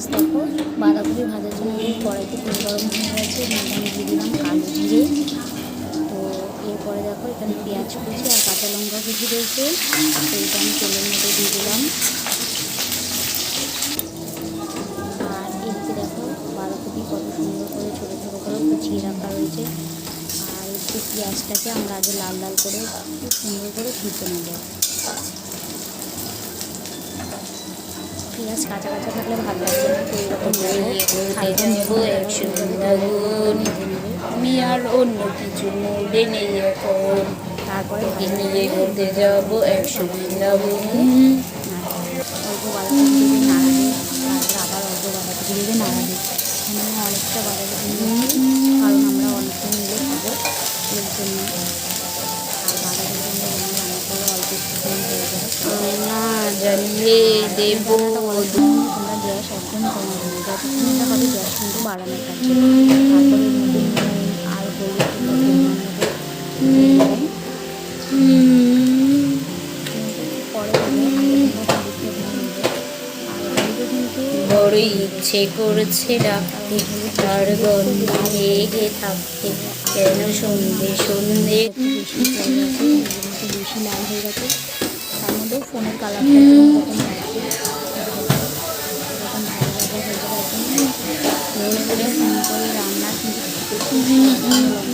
Viewers দেখো বাঁধাকপি ভাজার জন্য আমি কড়াইতে তেল গরম হয়ে গেছে আমি দিয়ে দিলাম কালো জিরে তো এরপরে দেখো এখানে পেঁয়াজ কুচি আর কাঁচা লঙ্কা কুচি রয়েছে এটা আমি তেলের মধ্যে দিয়ে দিলাম। আর এদিকে দেখো বাঁধাকপি কত সুন্দর করে ছোটো ছোটো করে কুচিয়ে রাখা রয়েছে, আর একটু পেঁয়াজটাকে আমরা আগে লাল লাল করে খুব সুন্দর করে ভেজে নেব। পেঁয়াজ কাঁচা কাঁচা থাকলে ভালো লাগবে না তো এরকম যাব আমি আর অন্য কিছু মোড়ে নেই এখন। তারপরে নিয়ে ঘুরতে যাব একশো বৃন্দাবন অল্প দিয়ে নাড়াবে তারপরে আবার অল্প দিয়ে নাড়াবে এখানে অনেকটা বাঁধাকপি নিয়েছি দেবো তোমরা গ্যাস একদম কমাবে না যতক্ষণটা হবে গ্যাস কিন্তু বাড়ানো থাকবে তারপরে এর আর হলুদ পরে বড় ইচ্ছে করছে ডাকতে তার গন্ধে লেগে থাকতে কেন সন্ধে? সন্ধে বেশি বেশি লাল হয়ে গেছে। তার মধ্যেও ফোনের করে রান্না কিন্তু